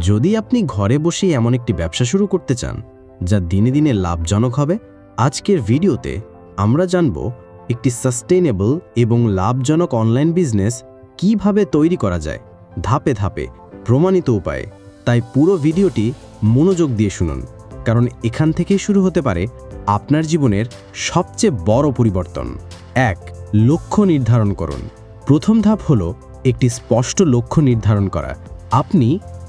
যদি আপনি ঘরে বসে এমন একটি ব্যবসা শুরু করতে চান, যা দিনে দিনে লাভজনক হবে, আজকের ভিডিওতে আমরা জানব একটি সাস্টেইনেবল এবং লাভজনক অনলাইন বিজনেস কীভাবে তৈরি করা যায়, ধাপে ধাপে, প্রমাণিত উপায়ে। তাই পুরো ভিডিওটি মনোযোগ দিয়ে শুনুন, কারণ এখান থেকেই শুরু হতে পারে আপনার জীবনের সবচেয়ে বড় পরিবর্তন। এক, লক্ষ্য নির্ধারণ করুন। প্রথম ধাপ হল একটি স্পষ্ট লক্ষ্য নির্ধারণ করা। আপনি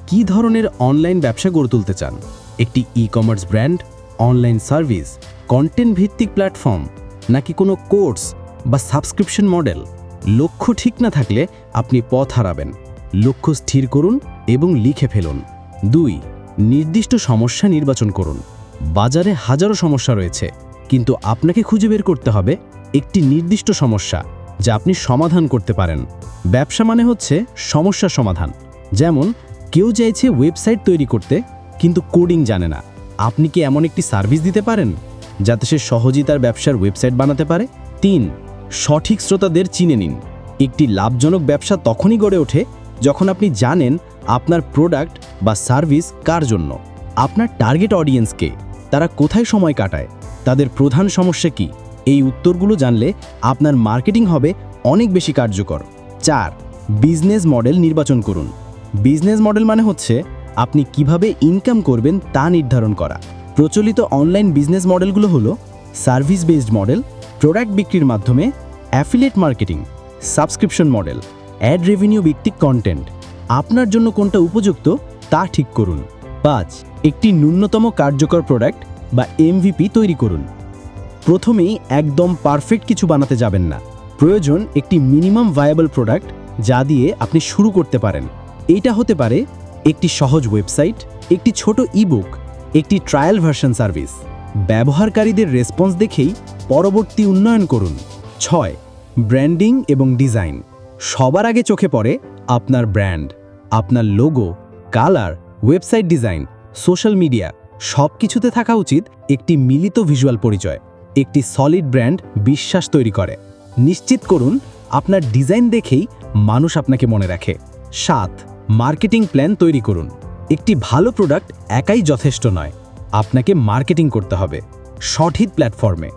কি ধরনের অনলাইন ব্যবসা গড়ে তুলতে চান? একটি e commerce brand online service content ভিত্তিক প্ল্যাটফর্ম নাকি কোনো কোর্স বা সাবস্ক্রিপশন মডেল লক্ষ্য ঠিক না থাকলে আপনি পথ হারাবেন। লক্ষ্য স্থির করুন এবং লিখে ফেলুন। দুই, নির্দিষ্ট সমস্যা নির্বাচন করুন। বাজারে হাজারো সমস্যা রয়েছে, কিন্তু আপনাকে খুঁজে বের করতে হবে একটি নির্দিষ্ট সমস্যা যা আপনি সমাধান করতে পারেন। ব্যবসা মানে হচ্ছে সমস্যা সমাধান। যেমন কেউ চাইছে ওয়েবসাইট তৈরি করতে, কিন্তু কোডিং জানে না। আপনি কি এমন একটি সার্ভিস দিতে পারেন, যাতে সে সহজেই তার ব্যবসার ওয়েবসাইট বানাতে পারে? তিন, সঠিক শ্রোতাদের চিনে নিন। একটি লাভজনক ব্যবসা তখনই গড়ে ওঠে যখন আপনি জানেন আপনার প্রোডাক্ট বা সার্ভিস কার জন্য। আপনার টার্গেট অডিয়েন্সকে, তারা কোথায় সময় কাটায়, তাদের প্রধান সমস্যা কি, এই উত্তরগুলো জানলে আপনার মার্কেটিং হবে অনেক বেশি কার্যকর। চার, বিজনেস মডেল নির্বাচন করুন। বিজনেস মডেল মানে হচ্ছে আপনি কীভাবে ইনকাম করবেন তা নির্ধারণ করা। প্রচলিত অনলাইন বিজনেস মডেলগুলো হলো সার্ভিস বেসড মডেল প্রোডাক্ট বিক্রির মাধ্যমে affiliate marketing subscription model ad revenue ভিত্তিক কন্টেন্ট আপনার জন্য কোনটা উপযুক্ত তা ঠিক করুন। পাঁচ, একটি ন্যূনতম কার্যকর প্রোডাক্ট বা এমভিপি তৈরি করুন। প্রথমেই একদম পারফেক্ট কিছু বানাতে যাবেন না। প্রয়োজন একটি মিনিমাম ভায়াবল প্রোডাক্ট যা দিয়ে আপনি শুরু করতে পারেন। এইটা হতে পারে একটি সহজ ওয়েবসাইট, একটি ছোট ইবুক একটি ট্রায়াল ভার্সন সার্ভিস ব্যবহারকারীদের রেসপন্স দেখেই পরবর্তী উন্নয়ন করুন। ছয় ব্র্যান্ডিং এবং ডিজাইন সবার আগে চোখে পড়ে আপনার ব্র্যান্ড আপনার logo colour website design social media সব কিছুতে থাকা উচিত একটি মিলিত ভিজুয়াল পরিচয়, একটি সলিড ব্র্যান্ড বিশ্বাস তৈরি করে। নিশ্চিত করুন, আপনার ডিজাইন দেখেই মানুষ আপনাকে মনে রাখে। সাত মার্কেটিং প্ল্যান তৈরি করুন। একটি ভালো প্রোডাক্ট একাই যথেষ্ট নয়। আপনাকে মার্কেটিং করতে হবে। সঠিক প্ল্যাটফর্মে।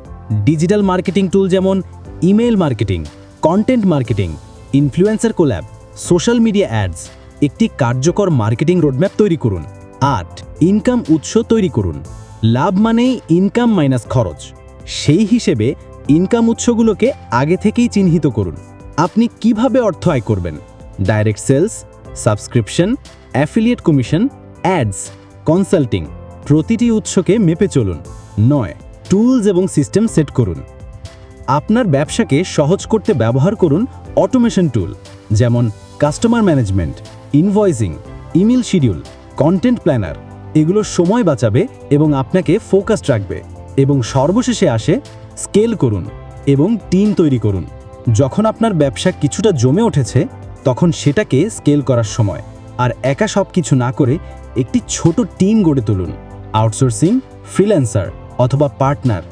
ডিজিটাল মার্কেটিং টুল যেমন email marketing, content marketing, influencer collab, social media ads, একটি কার্যকর মার্কেটিং রোডম্যাপ তৈরি করুন। আট, ইনকাম উৎস তৈরি করুন। লাভ মানেই ইনকাম মাইনাস খরচ। সেই হিসেবে ইনকাম উৎসগুলোকে আগে থেকেই চিহ্নিত করুন। আপনি কীভাবে অর্থ আয় করবেন? Direct sales subscription, affiliate commission, ads, consulting. প্রতিটি উৎসকে মেপে চলুন। নয়, টুলস এবং সিস্টেম সেট করুন। আপনার ব্যবসাকে সহজ করতে ব্যবহার করুন অটোমেশন টুল, যেমন customer management, invoicing, email schedule, content planner. এগুলো সময় বাঁচাবে এবং আপনাকে ফোকাসড রাখবে এবং সর্বশেষে আসে স্কেল করুন এবং টিম তৈরি করুন। যখন আপনার ব্যবসা কিছুটা জমে উঠেছে তখন সেটাকে স্কেল করার সময় আর একা সব কিছু না করে একটি ছোট টিম গড়ে তুলুন। আউটসোর্সিং, ফ্রিল্যান্সার অথবা পার্টনার,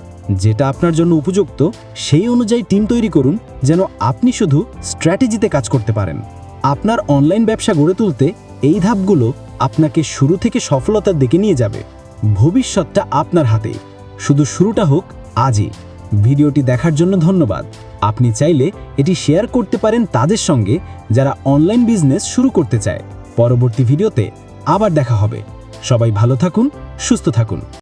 যেটা আপনার জন্য উপযুক্ত, সেই অনুযায়ী টিম তৈরি করুন যেন আপনি শুধু স্ট্র্যাটেজিতে কাজ করতে পারেন। আপনার অনলাইন ব্যবসা গড়ে তুলতে এই ধাপগুলো আপনাকে শুরু থেকে সফলতার দিকে নিয়ে যাবে। ভবিষ্যৎটা আপনার হাতে। শুধু শুরুটা হোক, আজই। ভিডিওটি দেখার জন্য ধন্যবাদ। আপনি চাইলে এটি শেয়ার করতে পারেন তাদের সঙ্গে যারা অনলাইন বিজনেস শুরু করতে চায়। পরবর্তী ভিডিওতে আবার দেখা হবে। সবাই ভালো থাকুন, সুস্থ থাকুন।